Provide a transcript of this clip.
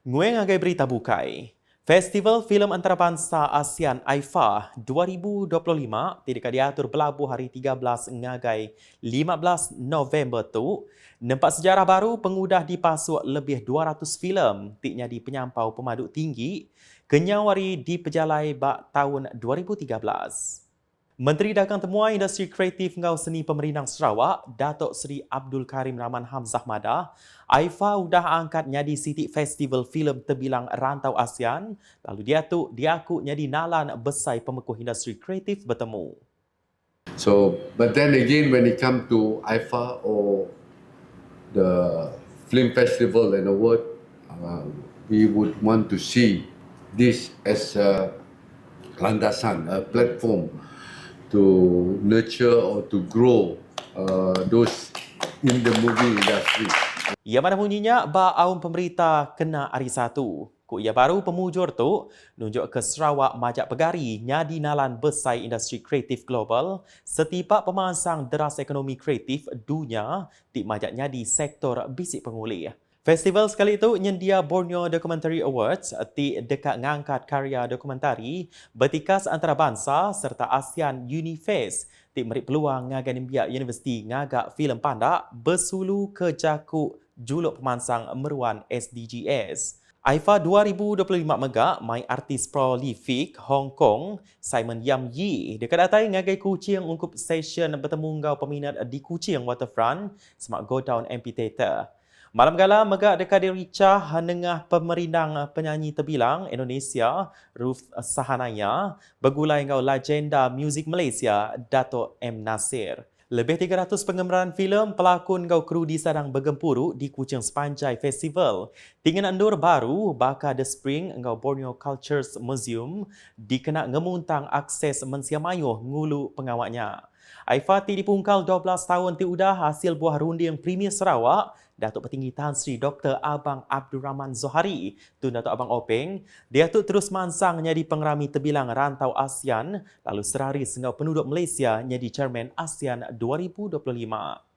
Nguyen ngagai berita bukai. Festival Filem Antarabangsa ASEAN AIFA 2025 tidak diatur berlabuh hari 13 ngagai 15 November tu. Nampak sejarah baru pengudah dipasuk lebih 200 filem tiknya di penyampau pemaduk tinggi kenyawari di pejalai bak tahun 2013. Menteri Dagang Temuan Industri Kreatif Ngau Seni Pemerintah Sarawak, Datuk Seri Abdul Karim Rahman Hamzah Madah, AIFA sudah angkat nyadi City Festival Filem Terbilang Rantau ASEAN, lalu dia tu diaku nyadi nalan besai pemekuh industri kreatif bertemu. So, but then again, when it comes to IFA or the film festival and award, uh, we would want to see this as a landasan, a platform to nurture or to grow uh, those in the movie industry. Ia mana bunyinya ba pemerintah kena hari satu. Ku ia baru pemujur tu nunjuk ke Sarawak Majak Pegari nyadi nalan besai industri kreatif global setipak pemansang deras ekonomi kreatif dunia di majak nyadi sektor bisik pengulih. Festival sekali itu nyendia Borneo Documentary Awards di dekat ngangkat karya dokumentari bertikas antarabangsa serta ASEAN Unifest di merik peluang ngagan biak Universiti ngagak filem pandak bersulu ke jakuk juluk pemansang meruan SDGs. AIFA 2025 megak mai artis prolific Hong Kong Simon Yam Yi dekat datai ngagai kucing ungkup session bertemu ngau peminat di kucing waterfront semak go down amphitheater. Malam gala megak dekat diricah nengah pemerindang penyanyi terbilang Indonesia Ruth Sahanaya bergulai ngau legenda muzik Malaysia Dato' M Nasir. Lebih 300 penggembaran filem pelakon ngau kru di sadang bergempuru di Kuching Sepanjai Festival. Tinggal andur baru bakal The Spring ngau Borneo Cultures Museum dikena ngemuntang akses mensiamayuh ngulu pengawaknya. Aifati dipungkal 12 tahun tiudah hasil buah runding Premier Sarawak Datuk Petinggi Tan Sri Dr. Abang Abdul Rahman Zohari, Tun Datuk Abang Openg, dia tu terus mansang jadi pengerami terbilang rantau ASEAN, lalu serari sengau penduduk Malaysia jadi chairman ASEAN 2025.